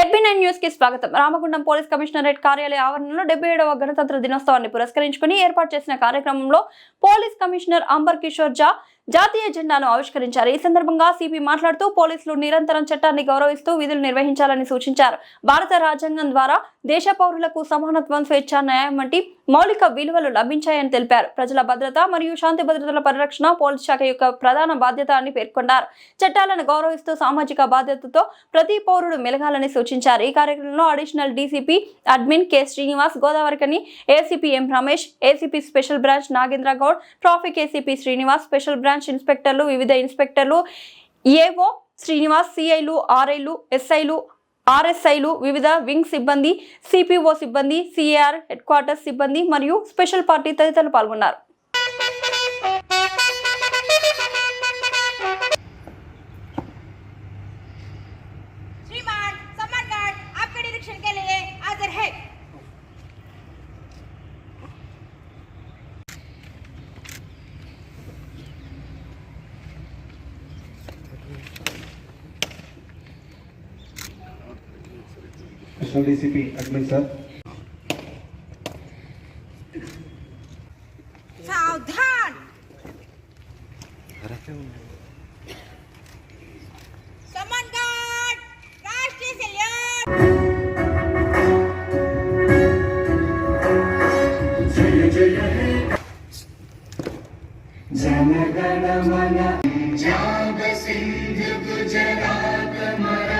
డెబ్బీ nine న్యూస్కి స్వాగతం. Ramagundam police commissionerate కార్యాలయ ఆవరణలో డెబ్బై ఏడవ గణతంత్ర దినోత్సవాన్ని పురస్కరించుకుని ఏర్పాటు చేసిన కార్యక్రమంలో పోలీస్ కమిషనర్ అంబర్ కిషోర్ జా జాతీయ జెండాను ఆవిష్కరించారు. ఈ సందర్భంగా సిపి మాట్లాడుతూ పోలీసులు నిరంతరం చట్టాన్ని గౌరవిస్తూ విధులు నిర్వహించాలని సూచించారు. భారత రాజ్యాంగం ద్వారా దేశ పౌరులకు సమానత్వం స్వేచ్ఛ న్యాయం వంటి మౌలిక విలువలు లభించాయని తెలిపారు. ప్రజల భద్రత మరియు శాంతి భద్రతల పరిరక్షణ పోలీస్ శాఖ యొక్క ప్రధాన బాధ్యత అని పేర్కొన్నారు. చట్టాలను గౌరవిస్తూ సామాజిక బాధ్యతతో ప్రతి పౌరుడు మెలగాలని సూచించారు. ఈ కార్యక్రమంలో additional DCP admin K. Srinivas Godavarikhani ACP M. Ramesh ACP special branch Nagendra Goud traffic ACP Srinivas special branch ఇన్స్పెక్టర్లు వివిధ ఇన్స్పెక్టర్లు ఏఓ శ్రీనివాస్ సిఐలు ఆర్ఐలు ఎస్ఐలు ఆర్ఎస్ఐలు వివిధ వింగ్ సిబ్బంది సిపిఓ సిబ్బంది సిఏఆర్ హెడ్ క్వార్టర్స్ సిబ్బంది మరియు స్పెషల్ పార్టీ తదితరులు పాల్గొన్నారు. एडिशनल डीसीपी अडमिन सर सावधान। जनगण मन जाग सिंधु गुजरात मरा।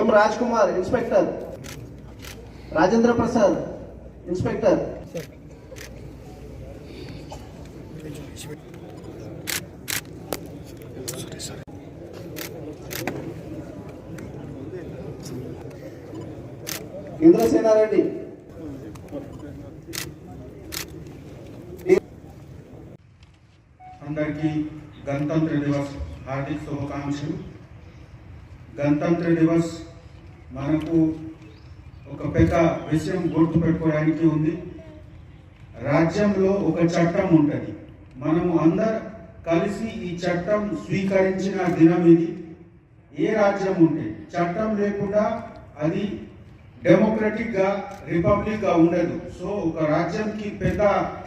M Raj Kumar inspector. Rajendra Prasad inspector. Indrasena Reddy. అందరికీ గణతంత్ర దివస్ హార్దిక శుభాకాంక్షలు. గణతంత్ర దివస్ మనకు ఒక పెద్ద విషయం గుర్తుపెట్టుకోవడానికి ఉంది. రాజ్యంలో ఒక చట్టం ఉంటుంది. మనము అందరు కలిసి ఈ చట్టం స్వీకరించిన దినం ఇది. ఏ రాజ్యం ఉంటే చట్టం లేకుండా అది డెమోక్రటిక్గా రిపబ్లిక్గా ఉండదు. సో ఒక రాజ్యంకి పెద్ద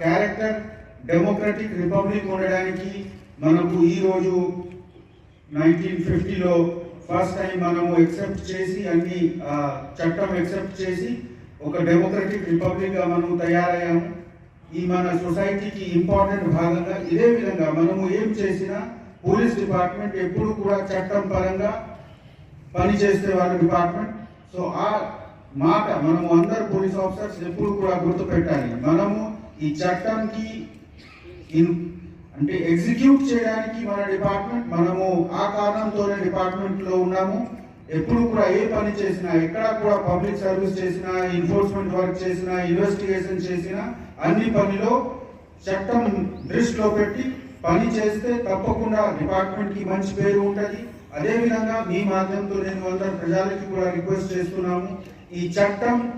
క్యారెక్టర్ డెమోక్రటిక్ రిపబ్లిక్ ఉండడానికి మనకు ఈరోజు నైన్టీన్ ఫిఫ్టీలో ఫస్ట్ టైం మనము ఎక్సెప్ట్ చేసి అన్ని చట్టం ఎక్సెప్ట్ చేసి ఒక డెమోక్రటిక్ రిపబ్లిక్గా మనము తయారయ్యాము. ఈ మన సొసైటీకి ఇంపార్టెంట్ భాగంగా ఇదే విధంగా మనము ఏం చేసినా పోలీస్ డిపార్ట్మెంట్ ఎప్పుడు కూడా చట్టం పరంగా పనిచేసే వాళ్ళ డిపార్ట్మెంట్. సో ఆ మాట మనము అందరు పోలీస్ ఆఫీసర్స్ ఎప్పుడు కూడా గుర్తుపెట్టాలి. మనము ఈ చట్టంకి అంటే ఎగ్జిక్యూట్ చేయడానికి మన డిపార్ట్మెంట్ మనము ఆ కారణంతోనే డిపార్ట్మెంట్లో ఉన్నాము. ఎప్పుడు కూడా ఏ పని చేసినా ఎక్కడ కూడా పబ్లిక్ సర్వీస్ చేసినా ఎన్ఫోర్స్మెంట్ వర్క్ చేసినా ఇన్వెస్టిగేషన్ చేసినా అన్ని పనిలో చట్టం దృష్టిలో పెట్టి పని చేస్తే తప్పకుండా డిపార్ట్మెంట్కి మంచి పేరు ఉంటుంది. అదేవిధంగా మీ మాధ్యమంతో నేను అందరు ప్రజలకి కూడా రిక్వెస్ట్ చేస్తున్నాము. ఈ చట్టం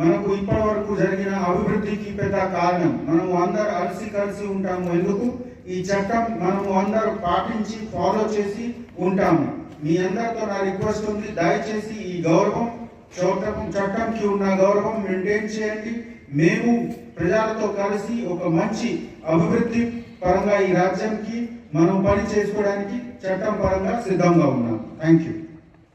మనకు ఇప్పటి వరకు జరిగిన అభివృద్ధికి పెద్ద కారణం. మనము అందరు అలసి కలిసి ఉంటాము. ఎందుకు? ఈ చట్టం మనము అందరూ పాటించి ఫాలో చేసి ఉంటాము. మీ అందరితో నా రిక్వెస్ట్ ఉంది. దయచేసి ఈ గౌరవం చట్టం చట్టంకి ఉన్న గౌరవం మెయింటైన్ చేయండి. మేము ప్రజలతో కలిసి ఒక మంచి అభివృద్ధి పరంగా ఈ రాజ్యంకి మనం పని చేసుకోవడానికి చట్టం పరంగా సిద్ధంగా ఉన్నాం. Thank you